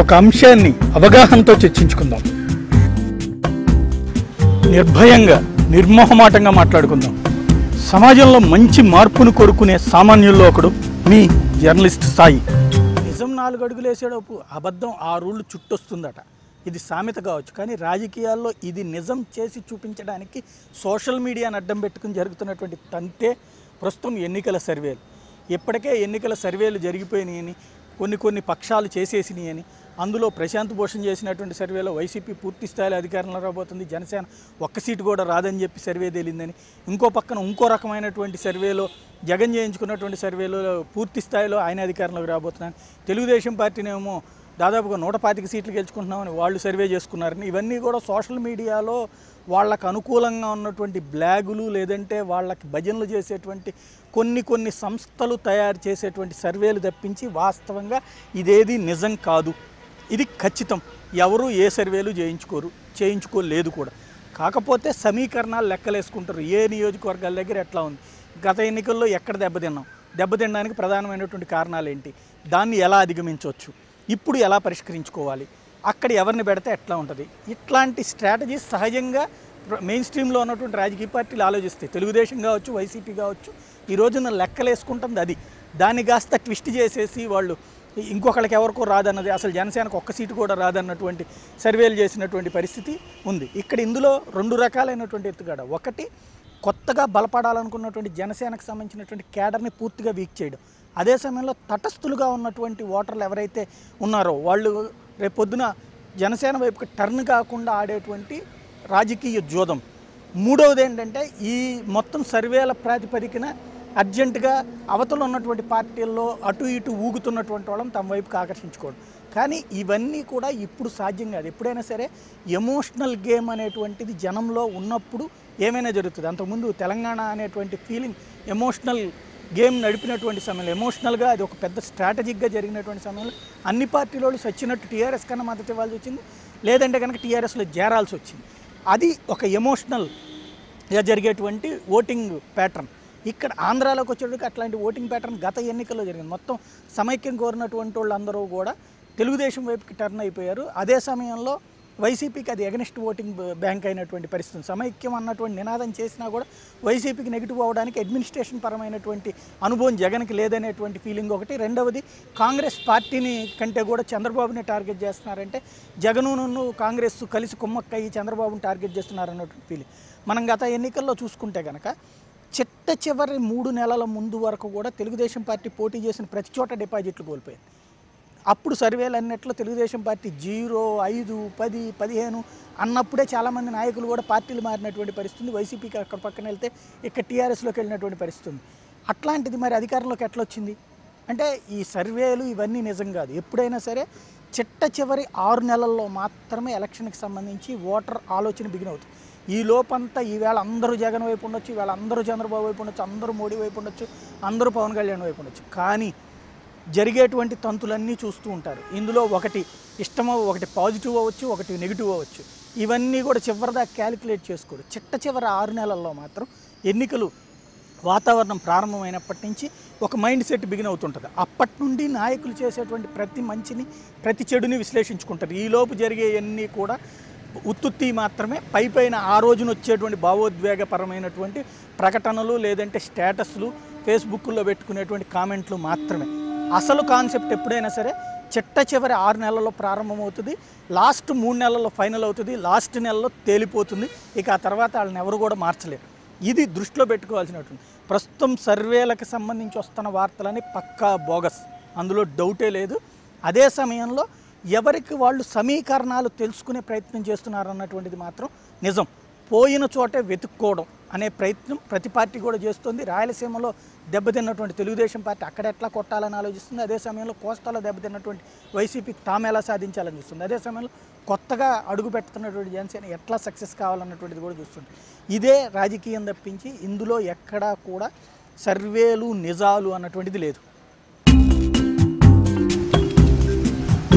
ఒక అంశాన్ని అవగాహనతో చర్చించుకుందాం. నిర్భయంగా నిర్మోహమాటంగా మాట్లాడుకుందాం. సమాజంలో మంచి మార్పును కోరుకునే సామాన్యుల్లో ఒకడు మీ జర్నలిస్ట్ సాయి. నిజం నాలుగు అడుగులు వేసేటప్పు అబద్ధం ఆరుళ్ళు చుట్టొస్తుందట. ఇది సామెత కావచ్చు కానీ రాజకీయాల్లో ఇది నిజం చేసి చూపించడానికి సోషల్ మీడియాను అడ్డం పెట్టుకుని జరుగుతున్నటువంటి తంతే ప్రస్తుతం ఎన్నికల సర్వేలు. ఇప్పటికే ఎన్నికల సర్వేలు జరిగిపోయినాయని కొన్ని కొన్ని పక్షాలు చేసేసినాయి అని అందులో ప్రశాంత్ భూషణ్ చేసినటువంటి సర్వేలో వైసీపీ పూర్తి స్థాయిలో అధికారంలో రాబోతుంది. జనసేన ఒక్క సీటు కూడా రాదని చెప్పి సర్వే తేలిందని. ఇంకో పక్కన ఇంకో రకమైనటువంటి సర్వేలో జగన్ చేయించుకున్నటువంటి సర్వేలో పూర్తి స్థాయిలో ఆయన అధికారంలోకి రాబోతున్నాను తెలుగుదేశం పార్టీనేమో దాదాపుగా నూట పాతిక సీట్లు గెలుచుకుంటున్నామని వాళ్ళు సర్వే చేసుకున్నారని. ఇవన్నీ కూడా సోషల్ మీడియాలో వాళ్ళకు అనుకూలంగా ఉన్నటువంటి బ్లాగులు లేదంటే వాళ్ళకి భజనలు చేసేటువంటి కొన్ని కొన్ని సంస్థలు తయారు చేసేటువంటి సర్వేలు తప్పించి వాస్తవంగా ఇదేది నిజం కాదు. ఇది ఖచ్చితం. ఎవరు ఏ సర్వేలు చేయించుకోరు చేయించుకోలేదు కూడా. కాకపోతే సమీకరణాలు లెక్కలేసుకుంటారు. ఏ నియోజకవర్గాల దగ్గర ఎట్లా ఉంది? గత ఎన్నికల్లో ఎక్కడ దెబ్బతిన్నాం? దెబ్బతినడానికి ప్రధానమైనటువంటి కారణాలు ఏంటి దాన్ని ఎలా అధిగమించవచ్చు? ఇప్పుడు ఎలా పరిష్కరించుకోవాలి? అక్కడ ఎవరిని పెడితే ఎట్లా ఉంటుంది? ఇట్లాంటి స్ట్రాటజీస్ సహజంగా మెయిన్ స్ట్రీమ్లో ఉన్నటువంటి రాజకీయ పార్టీలు ఆలోచిస్తాయి తెలుగుదేశం కావచ్చు వైసీపీ కావచ్చు ఈ రోజున లెక్కలేసుకుంటుంది అది. దాన్ని కాస్త ట్విస్ట్ చేసేసి వాళ్ళు ఇంకొకళ్ళకి ఎవరికో రాదన్నది అసలు జనసేనకు ఒక్క సీటు కూడా రాదన్నటువంటి సర్వేలు చేసినటువంటి పరిస్థితి ఉంది. ఇక్కడ ఇందులో రెండు రకాలైనటువంటి ఎత్తుగడ. ఒకటి కొత్తగా బలపడాలనుకున్నటువంటి జనసేనకు సంబంధించినటువంటి క్యాడర్ని పూర్తిగా వీక్ చేయడం. అదే సమయంలో తటస్థులుగా ఉన్నటువంటి ఓటర్లు ఎవరైతే ఉన్నారో వాళ్ళు రేపొద్దున జనసేన వైపుకి టర్న్ కాకుండా ఆడేటువంటి రాజకీయ జోదం. మూడవది ఏంటంటే ఈ మొత్తం సర్వేల ప్రాతిపదికన అర్జెంటుగా అవతల ఉన్నటువంటి పార్టీల్లో అటు ఇటు ఊగుతున్నటువంటి వాళ్ళని తమ వైపుకి ఆకర్షించుకోవడం. కానీ ఇవన్నీ కూడా ఇప్పుడు సాధ్యం కాదు. ఎప్పుడైనా సరే ఎమోషనల్ గేమ్ అనేటువంటిది జనంలో ఉన్నప్పుడు ఏమైనా జరుగుతుంది? అంతకుముందు తెలంగాణ అనేటువంటి ఫీలింగ్ ఎమోషనల్ గేమ్ నడిపినటువంటి సమయంలో ఎమోషనల్గా అది ఒక పెద్ద స్ట్రాటజిక్గా జరిగినటువంటి సమయంలో అన్ని పార్టీల వాళ్ళు సచ్చినట్టు టీఆర్ఎస్ కన్నా మద్దతు ఇవ్వాల్సి వచ్చింది. లేదంటే కనుక టీఆర్ఎస్లో చేరాల్సి వచ్చింది. అది ఒక ఎమోషనల్గా జరిగేటువంటి ఓటింగ్ ప్యాటర్న్. ఇక్కడ ఆంధ్రాలోకి వచ్చేటికి అట్లాంటి ఓటింగ్ ప్యాటర్న్ గత ఎన్నికల్లో జరిగింది. మొత్తం సమైక్యం కోరినటువంటి వాళ్ళందరూ కూడా తెలుగుదేశం వైపుకి టర్న్ అయిపోయారు. అదే సమయంలో వైసీపీకి అది ఎగనిస్ట్ ఓటింగ్ బ్యాంక్ అయినటువంటి పరిస్థితి. సమైక్యం అన్నటువంటి నినాదం చేసినా కూడా వైసీపీకి నెగిటివ్ అవడానికి అడ్మినిస్ట్రేషన్ పరమైనటువంటి అనుభవం జగన్కి లేదనేటువంటి ఫీలింగ్ ఒకటి. రెండవది కాంగ్రెస్ పార్టీని కంటే కూడా చంద్రబాబుని టార్గెట్ చేస్తున్నారంటే జగనును కాంగ్రెస్ కలిసి కుమ్మక్కయ్యి చంద్రబాబుని టార్గెట్ చేస్తున్నారన్నటువంటి ఫీలింగ్. మనం గత ఎన్నికల్లో చూసుకుంటే కనుక చిట్ట చివరి మూడు నెలల ముందు వరకు కూడా తెలుగుదేశం పార్టీ పోటీ చేసిన ప్రతి చోట డిపాజిట్లు కోల్పోయింది. అప్పుడు సర్వేలు అన్నట్లు తెలుగుదేశం పార్టీ జీరో ఐదు పది పదిహేను అన్నప్పుడే చాలామంది నాయకులు కూడా పార్టీలు మారినటువంటి పరిస్థితి వైసీపీకి అక్కడ పక్కన వెళ్తే ఇక్కడ టీఆర్ఎస్లోకి వెళ్ళినటువంటి పరిస్థితి అట్లాంటిది మరి అధికారంలోకి ఎట్లా వచ్చింది? అంటే ఈ సర్వేలు ఇవన్నీ నిజం కాదు. ఎప్పుడైనా సరే చిట్ట చివరి ఆరు నెలల్లో మాత్రమే ఎలక్షన్కి సంబంధించి ఓటర్ ఆలోచన బిగిన్ అవుతుంది ఈ లోపంతా ఈవేళ అందరూ జగన్ వైపు ఉండొచ్చు ఈవేళ అందరూ చంద్రబాబు వైపు ఉండొచ్చు అందరూ మోడీ వైపు ఉండొచ్చు అందరూ పవన్ కళ్యాణ్ వైపు ఉండొచ్చు. కానీ జరిగేటువంటి తంతులన్నీ చూస్తూ ఉంటారు. ఇందులో ఒకటి ఇష్టమో ఒకటి పాజిటివ్ అవ్వచ్చు ఒకటి నెగిటివ్ అవ్వచ్చు. ఇవన్నీ కూడా చివరిదాకా క్యాలిక్యులేట్ చేసుకోరు. చిట్ట చివరి ఆరు నెలల్లో మాత్రం ఎన్నికలు వాతావరణం ప్రారంభమైనప్పటి నుంచి ఒక మైండ్ సెట్ బిగిన్ అవుతుంటుంది. అప్పటి నుండి నాయకులు చేసేటువంటి ప్రతి మంచిని ప్రతి చెడుని విశ్లేషించుకుంటారు. ఈలోపు జరిగేవన్నీ కూడా ఉత్తుత్తి మాత్రమే. పై పైన ఆ రోజున వచ్చేటువంటి భావోద్వేగపరమైనటువంటి ప్రకటనలు లేదంటే స్టేటస్లు ఫేస్బుక్లో పెట్టుకునేటువంటి కామెంట్లు మాత్రమే. అసలు కాన్సెప్ట్ ఎప్పుడైనా సరే చిట్ట చివరి ఆరు నెలల్లో ప్రారంభమవుతుంది. లాస్ట్ మూడు నెలల్లో ఫైనల్ అవుతుంది. లాస్ట్ నెలలో తేలిపోతుంది. ఇక ఆ తర్వాత వాళ్ళని ఎవరు కూడా మార్చలేరు. ఇది దృష్టిలో పెట్టుకోవాల్సినటువంటి ప్రస్తుతం సర్వేలకు సంబంధించి వస్తున్న వార్తలని పక్కా బోగస్. అందులో డౌటే లేదు. అదే సమయంలో ఎవరికి వాళ్ళు సమీకరణాలు తెలుసుకునే ప్రయత్నం చేస్తున్నారు అన్నటువంటిది మాత్రం నిజం. పోయిన చోటే వెతుక్కోవడం అనే ప్రయత్నం ప్రతి పార్టీ కూడా చేస్తుంది. రాయలసీమలో దెబ్బతిన్నటువంటి తెలుగుదేశం పార్టీ అక్కడ ఎట్లా కొట్టాలని ఆలోచిస్తుంది? అదే సమయంలో కోస్తాలో దెబ్బతిన్నటువంటి వైసీపీకి తాము ఎలా సాధించాలని చూస్తుంది? అదే సమయంలో కొత్తగా అడుగు పెడుతున్నటువంటి జనసేన ఎట్లా సక్సెస్ కావాలన్నటువంటిది కూడా చూస్తుంది. ఇదే రాజకీయం తప్పించి ఇందులో ఎక్కడా కూడా సర్వేలు నిజాలు అన్నటువంటిది లేదు.